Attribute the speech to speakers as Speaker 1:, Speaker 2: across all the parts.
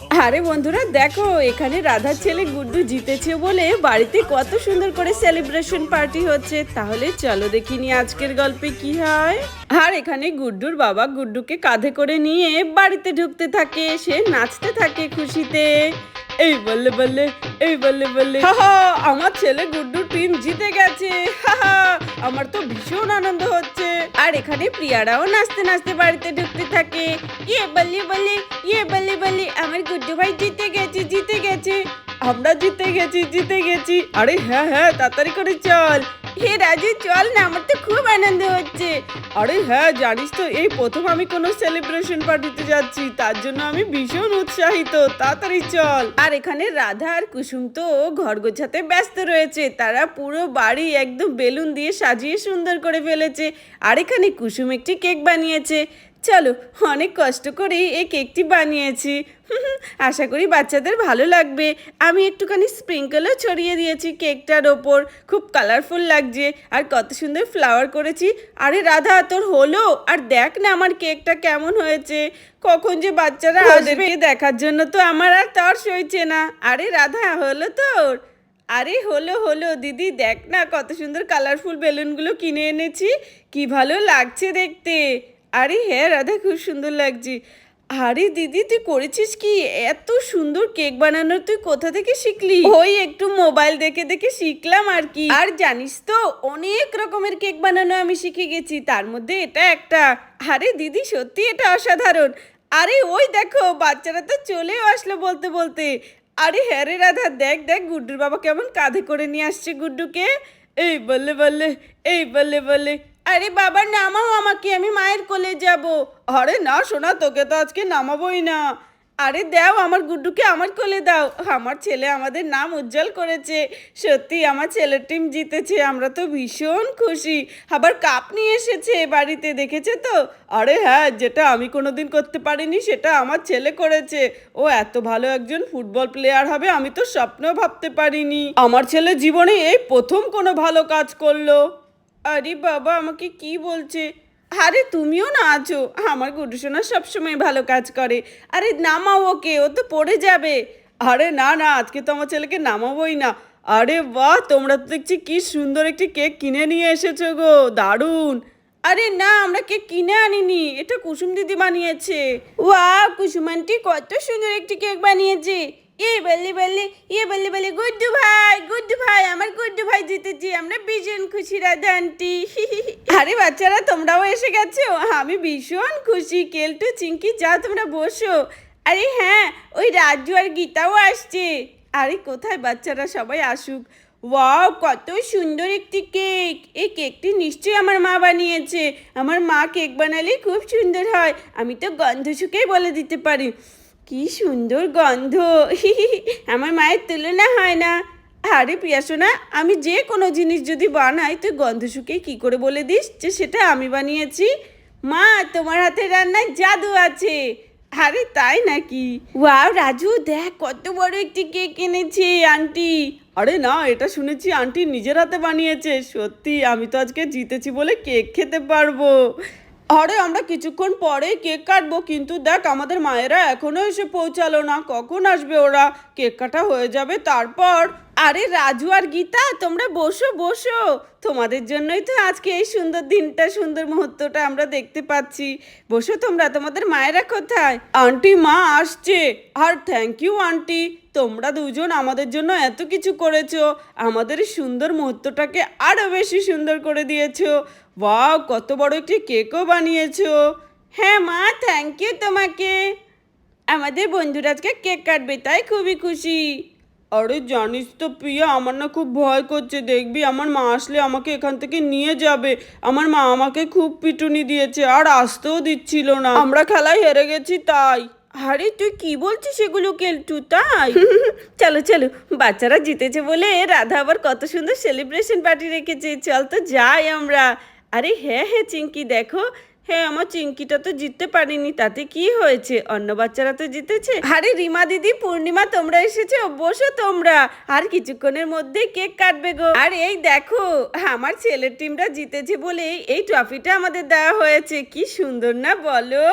Speaker 1: আরে বন্ধুরা দেখো এখানে রাধার ছেলে গুড্ডু জিতেছে বলে বাড়িতে কত সুন্দর করে সেলিব্রেশন পার্টি হচ্ছে। তাহলে চলো দেখিনি আজকের গল্পে কি হয়। আর এখানে গুড্ডুর বাবা গুড্ডুকে কাঁধে করে নিয়ে বাড়িতে ঢুকতে থাকে সে নাচতে থাকে খুশিতে। এই বললে বললে এই বললে বললে আমার ছেলে গুড্ডু টিম জিতে গেছে হা হা, আমার তো ভীষণ আনন্দ হচ্ছে। আর এখানে প্রিয়ারাও নাচতে নাচতে বাড়িতে ঢুকতে থাকে। ইয়ে বললি বললি ইয়ে বললি বললি আমার গুড্ডু ভাই জিতে গেছে জিতে গেছে। আমরা জিতে গেছি জিতে গেছি। আরে হ্যাঁ হ্যাঁ তাড়াতাড়ি করে চল। হে রাজু চল না আমার তো খুব আনন্দ হচ্ছে। আরে হ্যাঁ জানিস তো এই প্রথম আমি কোনো সেলিব্রেশন পার্টিতে যাচ্ছি তার জন্য আমি ভীষণ উৎসাহিত। তাড়াতাড়ি চল। আর এখানে রাধা আর কুসুম তো ঘর গোছাতে ব্যস্ত রয়েছে তারা পুরো বাড়ি একদম বেলুন দিয়ে সাজিয়ে সুন্দর করে ফেলেছে। আর এখানে কুসুম একটি কেক বানিয়েছে। চলো অনেক কষ্ট করে এই কেকটি বানিয়েছি। আশা করি বাচ্চাদের ভালো লাগবে। আমি একটুখানি স্প্রিঙ্কেলও ছড়িয়ে দিয়েছি কেকটার ওপর। খুব কালারফুল লাগছে। আর কত সুন্দর ফ্লাওয়ার করেছি। আরে রাধা তোর হলো? আর দেখ না আমার কেকটা কেমন হয়েছে। কখন যে বাচ্চারা আসবে দেখার জন্য তো আমার আর তর সইছে না। আরে রাধা হলো তোর? আরে হলো হলো দিদি দেখ না কত সুন্দর কালারফুল বেলুনগুলো কিনে এনেছি। কি ভালো লাগছে দেখতে। আরে হ্যাঁ রাধা খুব সুন্দর লাগছে। আরে দিদি তুই করেছিস কি? এত সুন্দর কেক বানানো তুই কোথা থেকে শিখলি? ওই একটু মোবাইল দেখে দেখে শিখলাম আর কি। আর জানিস তো অনেক রকমের কেক বানানো আমি শিখে গেছি। তার মধ্যে এটা একটা। আরে দিদি সত্যি এটা অসাধারণ। আরে ওই দেখো বাচ্চারা তো চলেও আসলো বলতে বলতে। আরে হ্যাঁ রে রাধা দেখ দেখ গুড্ডুর বাবা কেমন কাঁধে করে নিয়ে আসছে গুড্ডুকে। এই বললে বললে এই বললে বললে আরে বাবা, নামাও আমাকে, আমি মায়ের কোলে যাব। আরে না শোনা তোকে তো আজকে নামাবোই না। আরে দাও, আমার গুড্ডুকে আমার কোলে দাও। আমার ছেলে আমাদের নাম উজ্জ্বল করেছে। সত্যি, আমার ছেলের টিম জিতেছে। আমরা তো ভীষণ খুশি। আবার কাপ নিয়ে এসেছে বাড়িতে, দেখেছে তো? আরে হ্যাঁ যেটা আমি কোনোদিন করতে পারিনি, সেটা আমার ছেলে করেছে। ও এত ভালো একজন ফুটবল প্লেয়ার হবে, আমি তো স্বপ্নেও ভাবতে পারিনি। আমার ছেলে জীবনে এই প্রথম কোনো ভালো কাজ করল। আরে বাবা, আমাকে কি বলছে? আরে তুমিও না আছো। আমার গুডুসোনা সবসময় ভালো কাজ করে। আরে নামাও ওকে, ও তো পড়ে যাবে। আরে না না, আজকে তো আমার ছেলেকে নামাবোই না। আরে বাহ, তোমরা তো দেখছি কি সুন্দর একটি কেক কিনে নিয়ে এসেছ গো, দারুণ। আরে না, আমরা কেক কিনে আনিনি, এটা কুসুম দিদি বানিয়েছে। ওয়া কুসুম আন্টি কত সুন্দর একটি কেক বানিয়েছে। এ বললি বললি ইয়ে বললি বললি, গুড্ডু ভাই গুড্ডু ভাই, আমার গুড্ডু ভাই জিতেছি, আমরা ভীষণ খুশি, রাধা আন্টি। আরে বাচ্চারা, তোমরাও এসে গেছো? আমি ভীষণ খুশি, কেলটু, চিঙ্কি যা তোমরা বসো। আরে হ্যাঁ ওই রাজু আর গীতাও আসছে। আরে কোথায় বাচ্চারা সবাই আসুক। ওয়াও, কত সুন্দর একটি কেক। এই কেকটি নিশ্চয়ই আমার মা বানিয়েছে। আমার মা কেক বানালে খুব সুন্দর হয়। আমি তো গন্ধ শুকেই বলে দিতে পারি। কি সুন্দর গন্ধ। আমার মায়ের তুলনা হয় না। আরে প্রিয়া সোনা, আমি যে কোনো জিনিস যদি বানাই, তুই গন্ধ শুকে কি করে বলে দিস যে সেটা আমি বানিয়েছি? মা, তোমার হাতে রান্নায় জাদু আছে। আরে তাই নাকি? ওয়াও রাজু, দেখ কত বড় একটি কেক এনেছে আন্টি। আরে না, এটা শুনেছি আন্টি নিজের হাতে বানিয়েছে। সত্যি, আমি তো আজকে জিতেছি বলে কেক খেতে পারব। আরে, আমরা কিছুক্ষণ পরে কেক কাটবো, কিন্তু দেখ, আমাদের মায়েরা এখনও এসে পৌঁছালো না। কখন আসবে ওরা? কেক কাটা হয়ে যাবে, তারপর আরে রাজু আর গীতা, তোমরা বসো বসো। তোমাদের জন্যই তো আজকে এই সুন্দর দিনটা, সুন্দর মুহূর্তটা আমরা দেখতে পাচ্ছি। বসো তোমরা, তোমাদের মায়েরা কোথায়? আন্টি মা আসছে। আর থ্যাংক ইউ আন্টি তোমরা দুজন আমাদের জন্য এত কিছু করেছ। আমাদের সুন্দর মুহূর্তটাকে আরও বেশি সুন্দর করে দিয়েছ। ওয়াও কত বড় একটি কেকও বানিয়েছো। হ্যাঁ মা থ্যাংক ইউ তোমাকে। আমাদের বন্ধুরা আজকে কেক কাটবে, তাই খুবই খুশি। আরে জানিস তো প্রিয়া, আমার না খুব ভয় করছে। দেখবি, আমার মা আসলে আমাকে এখান থেকে নিয়ে যাবে। আমার মা আমাকে খুব পিটুনি দিয়েছে, আর আসতেও দিচ্ছিল না। আমরা খেলায় হেরে গেছি তাই। আরে, তুই কি বলছিস এগুলো কেলটু, তাই? চলো চলো, বাচ্চারা জিতেছে বলে রাধা আবার কত সুন্দর সেলিব্রেশন পার্টি রেখেছে। চল তো যাই আমরা। আরে হ্যাঁ হ্যাঁ চিঙ্কি, দেখো হ্যাঁ আমার চিঙ্কিটা তো জিততে পারিনি, তাতে কি হয়েছে? অন্য বাচ্চারা তো জিতেছে। আরে রিমা দিদি, পূর্ণিমা, তোমরা এসেছ? বসো তোমরা। আর কিছুক্ষণের মধ্যে কেক কাটবে গো। আর এই দেখো, আমার ছেলের টিমটা জিতেছে বলে এই ট্রফিটা আমাদের দেওয়া হয়েছে। কি সুন্দর না বলো?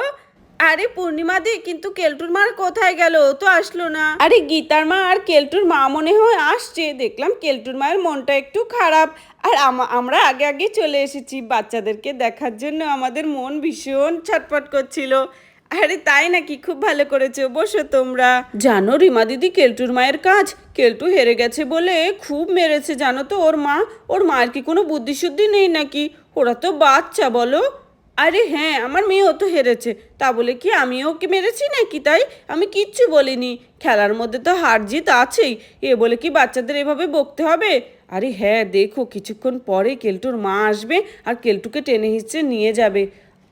Speaker 1: আরে পূর্ণিমা দি, কিন্তু কেলটুর মার কোথায় গেল? ও তো আসলো না। আরে গীতার মা আর কেলটুর মা মনে হয় আসছে। দেখলাম কেলটুর মায়ের মনটা একটু খারাপ। আর আমা- আমরা আগে আগে চলে এসেছি বাচ্চাদেরকে দেখার জন্য। আমাদের মন ভীষণ ছটফট করছিল। আরে তাই নাকি? খুব ভালো করেছ, বসো তোমরা। জানো রিমা দিদি, কেলটুর মায়ের কাজ। কেলটু হেরে গেছে বলে খুব মেরেছে, জানো তো ওর মা। ওর মায়ের কি কোনো বুদ্ধিশুদ্ধি নেই নাকি? ওরা তো বাচ্চা, বলো। আরে হ্যাঁ আমার মেয়েও তো হেরেছে। তা বলে কি আমিও ওকে মেরেছি নাকি তাই? আমি কিচ্ছু বলিনি। খেলার মধ্যে তো হার জিত আছেই। এ বলে কি বাচ্চাদের এভাবে বকতে হবে? আরে হ্যাঁ দেখো, কিছুক্ষণ পরে কেলটুর মা আসবে আর কেলটুকে টেনে হিঁচড়ে নিয়ে যাবে।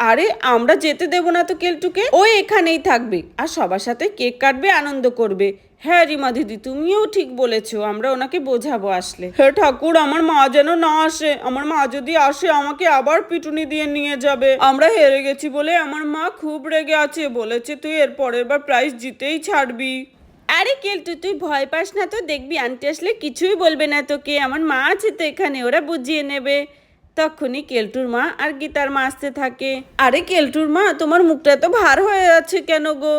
Speaker 1: আরে, আমরা যেতে দেবো না তো কেলটুকে? ও এখানেই থাকবে। আর সবার সাথে কেক কাটবে, আনন্দ করবে। হ্যাঁ রিমা দিদি, তুমিও ঠিক বলেছ, আমরা ওনাকে বোঝাবো আসলে। হে ঠাকুর, আমার মা যেন না আসে, আমার মা যদি আসে, আমাকে আবার পিটুনি দিয়ে নিয়ে যাবে। আমরা হেরে গেছি বলে আমার মা খুব রেগে আছে, বলেছে তুই এর পরের বার প্রাইজ জিতেই ছাড়বি। আরে কেলটু, তুই ভয় পাস না তো, দেখবি আন্টি আসলে কিছুই বলবে না তোকে, আমার মা আছে তো এখানে, ওরা বুঝিয়ে নেবে। তখনই কেলটুর মা আর গীতার মা আসতে থাকে। আরে কেলটুর মা, তোমার মুখটা তো ভার হয়ে আছে কেন গো?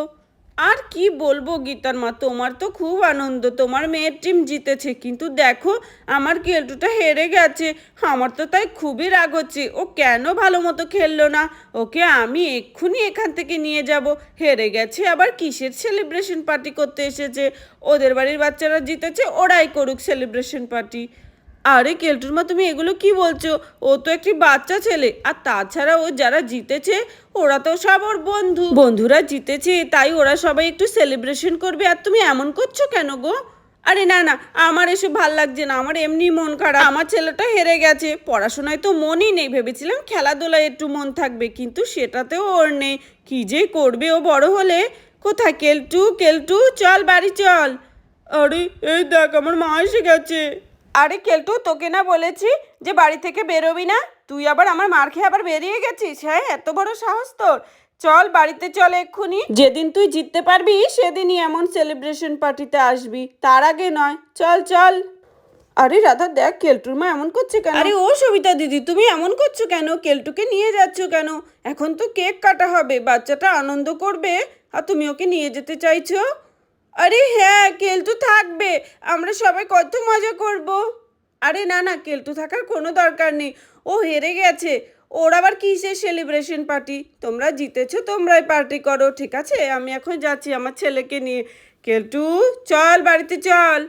Speaker 1: আর কি বলব গীতার মা, তোমার তো খুব আনন্দ, তোমার মেয়ের টিম জিতেছে, কিন্তু দেখো আমার কেলটুটা হেরে গেছে। আমার তো তাই খুবই রাগ হচ্ছে, ও কেন ভালো মতো খেললো না? ওকে আমি এক্ষুনি এখান থেকে নিয়ে যাব। হেরে গেছে, আবার কিসের সেলিব্রেশন পার্টি করতে এসেছে? ওদের বাড়ির বাচ্চারা জিতেছে, ওরাই করুক সেলিব্রেশন পার্টি আরে কেলটুর মা, তুমি এগুলো কি বলছো? ও তো একটি বাচ্চা ছেলে। আর তাছাড়া ও যারা জিতেছে, ওরা তো সব ওর বন্ধু। বন্ধুরা জিতেছে, তাই ওরা সবাই একটু সেলিব্রেশন করবে। আর তুমি এমন করছ কেন গো? আরে না না, আমার এসব ভালো লাগছে না। আমার এমনি মন খারাপ। আমার ছেলেটা হেরে গেছে। পড়াশোনায় তো মনই নেই। ভেবেছিলাম খেলাধুলায় একটু মন থাকবে, কিন্তু সেটাতেও ওর নেই। কি যে করবে ও বড় হলে? কোথায় কেলটু? কেলটু, চল, বাড়ি চল। আরে, এই দেখ, আমার মা এসে গেছে। আরে কেলটু, তোকে না বলেছি যে বাড়ি থেকে বেরোবি না। তুই আবার আমার মার খেয়ে আবার বেরিয়ে গেছিস হ্যাঁ? এত বড় সাহস তোর। চল, বাড়িতে চল এক্ষুনি। যেদিন তুই জিততে পারবি, সেদিনই এমন সেলিব্রেশন পার্টিতে আসবি। তার আগে নয়। চল চল। আরে রাধা, দেখ, কেলটুর মা এমন করছে কেন? আরে ও সবিতা দিদি, তুমি এমন করছ কেন? কেলটুকে নিয়ে যাচ্ছ কেন? এখন তো কেক কাটা হবে, বাচ্চাটা আনন্দ করবে, আর তুমি ওকে নিয়ে যেতে চাইছো? আরে হ্যাঁ কেলটু থাকবে। আমরা সবাই কত মজা করব। আরে না না, কেলটু থাকার কোনো দরকার নেই। ও হেরে গেছে। ওর আবার কিসের সেলিব্রেশন পার্টি তোমরা জিতেছো, তোমরাই পার্টি করো, ঠিক আছে? আমি এখন যাচ্ছি আমার ছেলেকে নিয়ে। কেলটু, চল, বাড়িতে চল।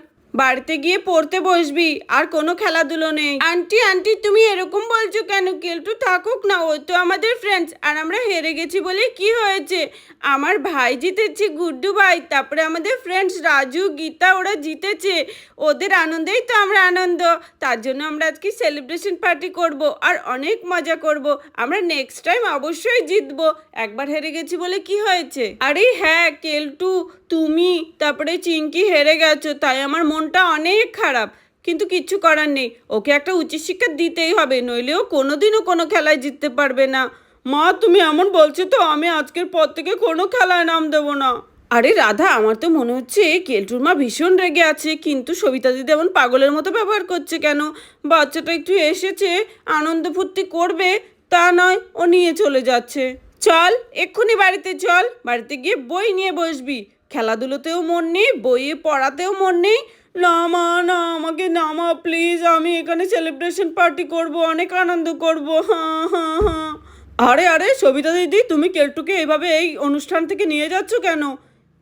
Speaker 1: বাড়িতে গিয়ে পড়তে বসবি, আর কোনো খেলাধুলো নেই। আন্টি আন্টি, তুমি এরকম বলছো কেন? কেলটু থাকুক না, ও তো আমাদের ফ্রেন্ডস আর আমরা হেরে গেছি বলে কি হয়েছে? আমার ভাই জিতেছে, গুড্ডু ভাই, তারপরে আমাদের ফ্রেন্ডস রাজু, গীতা, ওরা জিতেছে। ওদের আনন্দেই তো আমরা আনন্দ। তার জন্য আমরা আজকে সেলিব্রেশন পার্টি করব, আর অনেক মজা করব। আমরা নেক্সট টাইম অবশ্যই জিতবো। একবার হেরে গেছি বলে কি হয়েছে? আরে হ্যাঁ কেলটু, তুমি, তারপরে চিঙ্কি হেরে গেছো, তাই আমার মনটা অনেক খারাপ, কিন্তু কিচ্ছু করার নেই। ওকে একটা উচিত শিক্ষা দিতেই হবে, নইলেও কোনোদিনও কোনো খেলায় জিততে পারবে না। মা, তুমি এমন বলছো তো, আমি আজকের পর থেকে কোনো খেলায় নাম দেবো না। আরে রাধা, আমার তো মনে হচ্ছে কেলটুর মা ভীষণ রেগে আছে, কিন্তু সবিতা দিদি এমন পাগলের মতো ব্যবহার করছে কেন? বাচ্চাটা একটু এসেছে, আনন্দ ফুর্তি করবে, তা নয়, ও নিয়ে চলে যাচ্ছে। চল, এক্ষুনি বাড়িতে চল, বাড়িতে গিয়ে বই নিয়ে বসবি। খেলাধুলোতেও মন নেই, বইয়ে পড়াতেও মন নেই না, মা, না, আমাকে না, মা প্লিজ আমি এখানে সেলিব্রেশন পার্টি করব, অনেক আনন্দ করব আরে আরে, সবিতা দিদি, তুমি কেলটুকে এইভাবে এই অনুষ্ঠান থেকে নিয়ে যাচ্ছ কেন?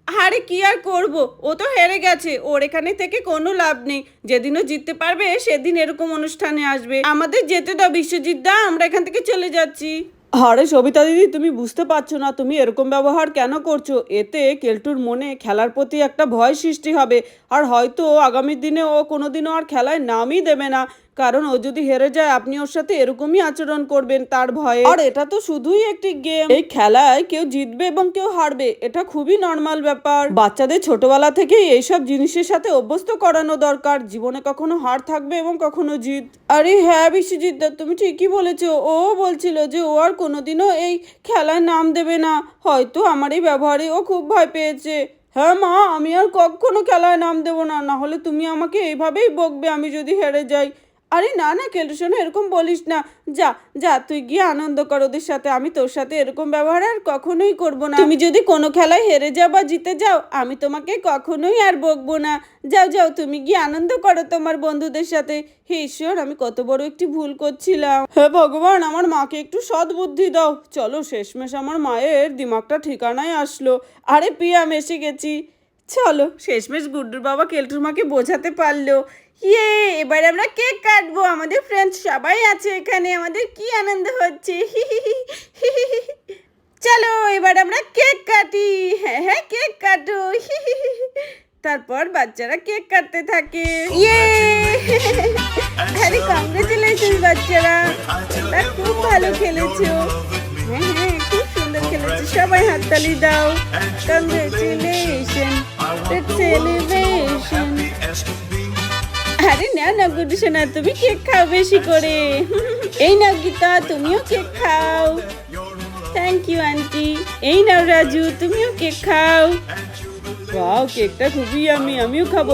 Speaker 1: আরে, কি আর করব? ও তো হেরে গেছে, ওর এখানে থেকে কোনো লাভ নেই। যেদিনও জিততে পারবে, সেদিন এরকম অনুষ্ঠানে আসবে। আমাদের যেতে দাও, বিশ্বজিৎ দা, আমরা এখান থেকে চলে যাচ্ছি। আরে সবিতা দিদি, তুমি বুঝতে পারছ না, তুমি এরকম ব্যবহার কেন করছ? এতে কেলটুর মনে খেলার প্রতি একটা ভয় সৃষ্টি হবে। আর হয়তো আগামী দিনে ও কোনোদিনও আর খেলায় নামই দেবে না। কারণ ও যদি হেরে যায় আপনি ওর সাথে এরকমই আচরণ করবেন তার ভয়ে। আর এটা তো শুধুই একটি গেম এই খেলায় কেউ জিতবে এবং কেউ হারবে এটা খুবই নর্মাল ব্যাপার। বাচ্চাদের ছোটবেলা থেকেই এইসব জিনিসের সাথে অভ্যস্ত করানো দরকার। জীবনে কখনো হার থাকবে এবং কখনো জিত। আরে হ্যাঁ বিশ্বজিৎ দা, তুমি ঠিকই বলেছ। ও বলছিল যে ও আর কোনোদিনও এই খেলায় নাম দেবে না। হয়তো আমার এই ব্যবহারে ও খুব ভয় পেয়েছে। হ্যাঁ মা আমি আর কখনো খেলায় নাম দেবো না। না হলে তুমি আমাকে এইভাবেই বকবে আমি যদি হেরে যাই। আরে না না, কেলটু শোনো, এরকম বলিস না। যা যা, তুই গিয়ে আনন্দ কর ওদের সাথে। আমি তোর সাথে এরকম ব্যবহার আর কখনোই করব না। তুমি যদি কোনো খেলায় হেরে যাও বা জিতে যাও, আমি তোমাকে কখনোই আর বকবো না। যাও যাও, তুমি গিয়ে আনন্দ করো তোমার বন্ধুদের সাথে। হে ঈশ্বর, আমি কত বড় একটি ভুল করছিলাম। হে ভগবান, আমার মাকে একটু সৎ বুদ্ধি দাও। চলো, শেষমেশ আমার মায়ের দিমাগটা ঠিকানায় আসলো। আরে পিয়াম, এসে গেছি। চলো, শেষমেশ গুড্ডুর বাবা কেলটুর মাকে বোঝাতে পারল। ইয়ে এবার আমরা কেক কাটবো। আমাদের ফ্রেন্ডস সবাই আছে এখানে, আমাদের কি আনন্দ হচ্ছে? চলো, এবার আমরা কেক কাটি। হ্যাঁ হ্যাঁ কেক কাটো। তারপর বাচ্চারা কেক কাটতে থাকে। ইয়ে! আরে কংগ্রেচুলেশন বাচ্চারা। তোমরা খুব ভালো খেলেছো। হ্যাঁ হ্যাঁ খুব সুন্দর খেলেছো। সবাই হাততালি দাও। কংগ্রেচুলেশন সেলিব্রেশন আরে না না, গুডু তুমি কেক খাও বেশি করে। এই নাও গীতা, তুমিও কেক খাও। থ্যাংক ইউ আন্টি এই নাও রাজু, তুমিও কেক খাও। ওয়াও কেকটা খুবই আমি, আমিও খাব।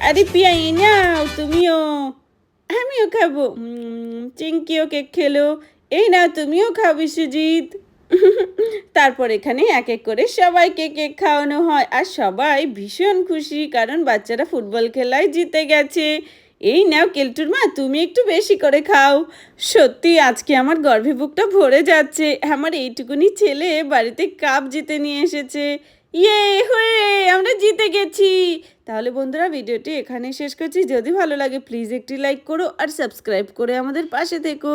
Speaker 1: আরে পিয়া, এই নাও, তুমিও। আমিও খাব। চিঙ্কিও কেক খেলো। এই না তুমিও খাও বিশ্বজিৎ। তারপর এখানে এক এক করে সবাইকে কেক খাওয়ানো হয় আর সবাই ভীষণ খুশি, কারণ বাচ্চারা ফুটবল খেলায় জিতে গেছে। এই নাও কেলটুর মা তুমি একটু বেশি করে খাও। সত্যি, আজকে আমার গর্ভে বুকটা ভরে যাচ্ছে। আমার এইটুকুনি ছেলে বাড়িতে কাপ জিতে নিয়ে এসেছে। ইয়ে হয়ে, আমরা জিতে গেছি। তাহলে বন্ধুরা, ভিডিওটি এখানে শেষ করছি। যদি ভালো লাগে, প্লিজ একটি লাইক করো আর সাবস্ক্রাইব করে আমাদের পাশে থেকো।